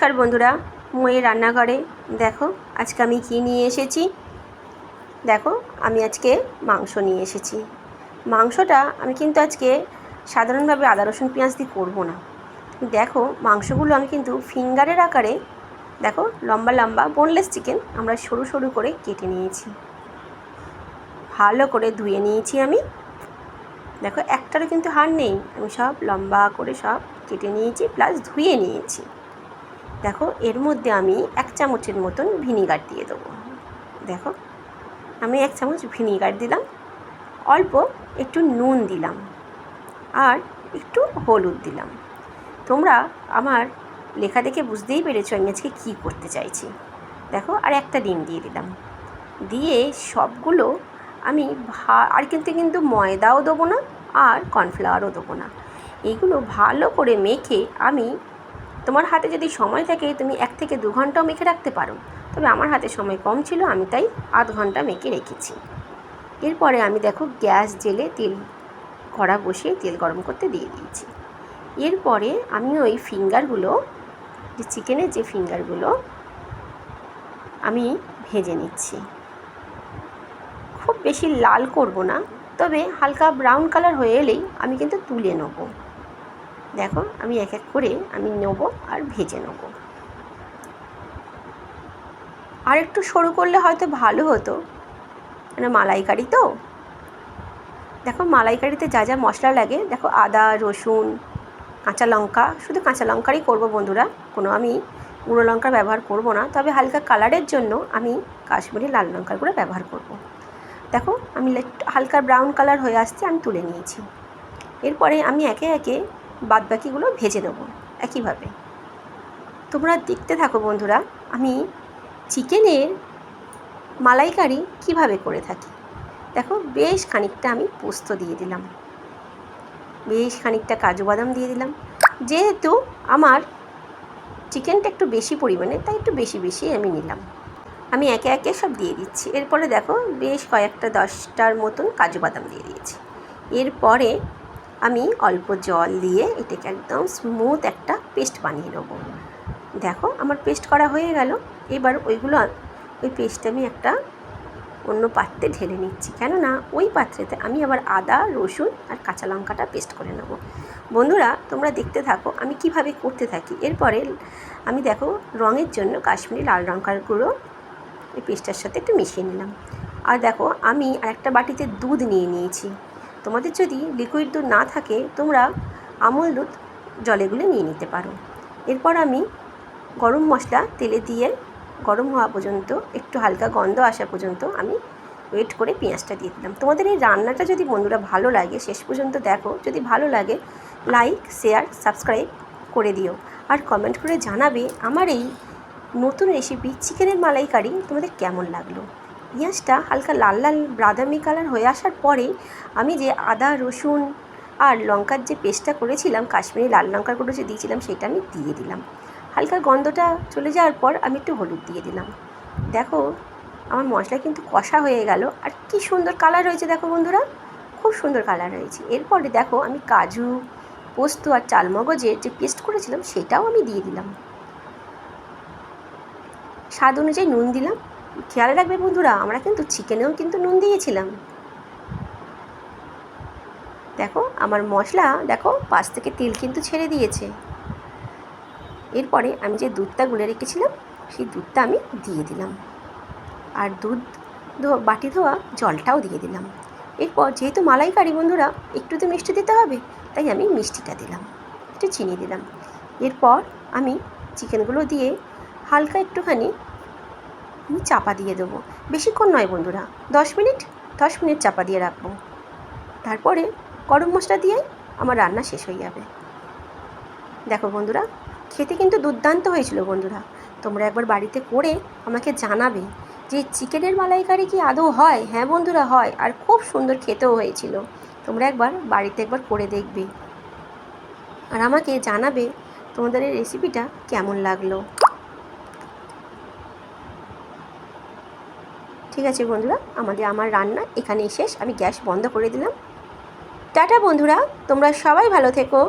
নমস্কার বন্ধুরা, ময়ের রান্নাঘরে। দেখো, আজকে আমি কী নিয়ে এসেছি? দেখো, আমি আজকে মাংস নিয়ে এসেছি। মাংসটা আমি কিন্তু আজকে সাধারণভাবে আদা, রসুন, পেঁয়াজ দিয়ে করব না। দেখো, মাংসগুলো আমি কিন্তু ফিঙ্গারের আকারে, দেখো, লম্বা লম্বা বোনলেস চিকেন আমরা সরু সরু করে কেটে নিয়েছি। ভালো করে ধুয়ে নিয়েছি আমি। দেখো, একটারও কিন্তু হাড় নেই। আমি সব লম্বা করে সব কেটে নিয়েছি প্লাস ধুয়ে নিয়েছি। দেখো, এর মধ্যে আমি এক চামচের মতন ভিনিগার দিয়ে দেবো। দেখো, আমি এক চামচ ভিনিগার দিলাম, অল্প একটু নুন দিলাম আর একটু হলুদ দিলাম। তোমরা আমার লেখা দেখে বুঝতেই পেরেছ আমি আজকে কী করতে চাইছি। দেখো, আর একটা ডিম দিয়ে দিলাম। দিয়ে সবগুলো আমি ভা, আর কিন্তু কিন্তু ময়দাও দেবো না আর কর্নফ্লাওয়ারও দেবো না। এইগুলো ভালো করে মেখে আমি তোমার হাতে যদি সময় থাকে, তুমি এক থেকে দু ঘন্টাও মেখে রাখতে পারো। তবে আমার হাতে সময় কম ছিল, আমি তাই আধ ঘণ্টা মেখে রেখেছি। এরপরে আমি দেখো গ্যাস জেলে তেল কড়া বসিয়ে তেল গরম করতে দিয়ে দিয়েছি। এরপরে আমি ওই ফিঙ্গারগুলো, যে চিকেনের যে ফিঙ্গারগুলো, আমি ভেজে নিচ্ছি। খুব বেশি লাল করব না, তবে হালকা ব্রাউন কালার হয়ে এলেই আমি কিন্তু তুলে নেব। দেখো, আমি এক এক করে আমি নেব আর ভেজে নেব। আর একটু সরু করলে হয়তো ভালো হতো। মানে মালাইকারি তো? দেখো, মালাইকারিতে যা যা মশলা লাগে, দেখো, আদা, রসুন, কাঁচা লঙ্কা, শুধু কাঁচা লঙ্কারই করব বন্ধুরা, কোনো আমি গুঁড়ো লঙ্কার ব্যবহার করব না, তবে হালকা কালারের জন্য আমি কাশ্মীরি লাল লঙ্কার গুঁড়ো ব্যবহার করব। দেখো, আমি হালকা ব্রাউন কালার হয়ে আসছে, আমি তুলে নিয়েছি। এরপরে আমি একে একে বাদবাকিগুলো ভেজে দেবো একইভাবে। তোমরা দেখতে থাকো বন্ধুরা, আমি চিকেনের মালাইকারি কীভাবে করে থাকি। দেখো, বেশ খানিকটা আমি পোস্ত দিয়ে দিলাম। বেশ খানিকটা কাজু বাদাম দিয়ে দিলাম। যেহেতু আমার চিকেনটা একটু বেশি পরিমাণে, তাই একটু বেশি বেশি আমি নিলাম। আমি একে একে সব দিয়ে দিচ্ছি। এরপরে দেখো, বেশ কয়েকটা দশটার মতন কাজু বাদাম দিয়ে দিয়েছি। এরপরে আমি অল্প জল দিয়ে এটাকে একদম স্মুথ একটা পেস্ট বানিয়ে নেব। দেখো, আমার পেস্ট করা হয়ে গেল। এবার ওইগুলো, ওই পেস্ট আমি একটা অন্য পাত্রে ঢেলে নিচ্ছি। কেননা ওই পাত্রেতে আমি আবার আদা, রসুন আর কাঁচা লঙ্কাটা পেস্ট করে নেব। বন্ধুরা, তোমরা দেখতে থাকো আমি কীভাবে করতে থাকি। এরপরে আমি দেখো, রঙের জন্য কাশ্মীরি লাল লঙ্কার গুঁড়ো, এই পেস্টটার সাথে একটু মিশিয়ে নিলাম। আর দেখো, আমি আরেকটা বাটিতে দুধ নিয়ে নিয়েছি। তোমাদের যদি লিকুইড দুধ না থাকে, তোমরা আমুল দুধ জলে গুলে নিয়ে নিতে পারো। এরপর আমি গরম মশলা, তেলে দিয়ে গরম হওয়া পর্যন্ত, একটু হালকা গন্ধ আসা পর্যন্ত আমি ওয়েট করে পেঁয়াজটা দিয়ে দিলাম। তোমাদের এই রান্নাটা যদি বন্ধুরা ভালো লাগে, শেষ পর্যন্ত দেখো। যদি ভালো লাগে লাইক শেয়ার সাবস্ক্রাইব করে দিও। আর কমেন্ট করে জানাবে আমার এই নতুন রেসিপি চিকেনের মালাইকারি তোমাদের কেমন লাগল। পেঁয়াজটা হালকা লাল লাল, বাদামি কালার হয়ে আসার পরে আমি যে আদা, রসুন আর লঙ্কার যে পেস্টটা করেছিলাম, কাশ্মীরি লাল লঙ্কার গুঁড়ো যে দিয়েছিলাম, সেটা আমি দিয়ে দিলাম। হালকা গন্ধটা চলে যাওয়ার পর আমি একটু হলুদ দিয়ে দিলাম। দেখো, আমার মশলা কিন্তু কষা হয়ে গেল। আর কি সুন্দর কালার হয়েছে দেখো বন্ধুরা, খুব সুন্দর কালার হয়েছে। এরপরে দেখো, আমি কাজু, পোস্ত আর চালমগজের যে পেস্ট করেছিলাম, সেটাও আমি দিয়ে দিলাম। স্বাদ অনুযায়ী নুন দিলাম। খেয়াল রাখবে বন্ধুরা, আমরা কিন্তু চিকেনেও কিন্তু নুন দিয়েছিলাম। দেখো, আমার মশলা, দেখো, পাশ থেকে তেল কিন্তু ছেড়ে দিয়েছে। এরপরে আমি যে দুধটা গুলে রেখেছিলাম, সেই দুধটা আমি দিয়ে দিলাম। আর দুধ বাটি ধোয়া, জলটাও দিয়ে দিলাম। এরপর যেহেতু মালাইকারি বন্ধুরা, একটু তো মিষ্টি দিতে হবে, তাই আমি মিষ্টিটা দিলাম, একটু চিনি দিলাম। এরপর আমি চিকেনগুলো দিয়ে হালকা একটুখানি আমি চাপা দিয়ে দেবো। বেশিক্ষণ নয় বন্ধুরা, দশ মিনিট দশ মিনিট চাপা দিয়ে রাখব। তারপরে গরম মশলা দিয়ে আমার রান্না শেষ হয়ে যাবে। দেখো বন্ধুরা, খেতে কিন্তু দুর্দান্ত হয়েছিল বন্ধুরা। তোমরা একবার বাড়িতে করে আমাকে জানাবে যে চিকেনের মালাইকারি কি আদৌ হয়? হ্যাঁ বন্ধুরা, হয় আর খুব সুন্দর খেতেও হয়েছিল। তোমরা একবার বাড়িতে একবার করে দেখবে। আর আমাকে জানাবে তোমাদের এই রেসিপিটা কেমন লাগল। ঠিক আছে বন্ধুরা, আমাদের আমার রান্না এখানেই শেষ, আমি গ্যাস বন্ধ করে দিলাম। টাটা বন্ধুরা, তোমরা সবাই ভালো থেকো।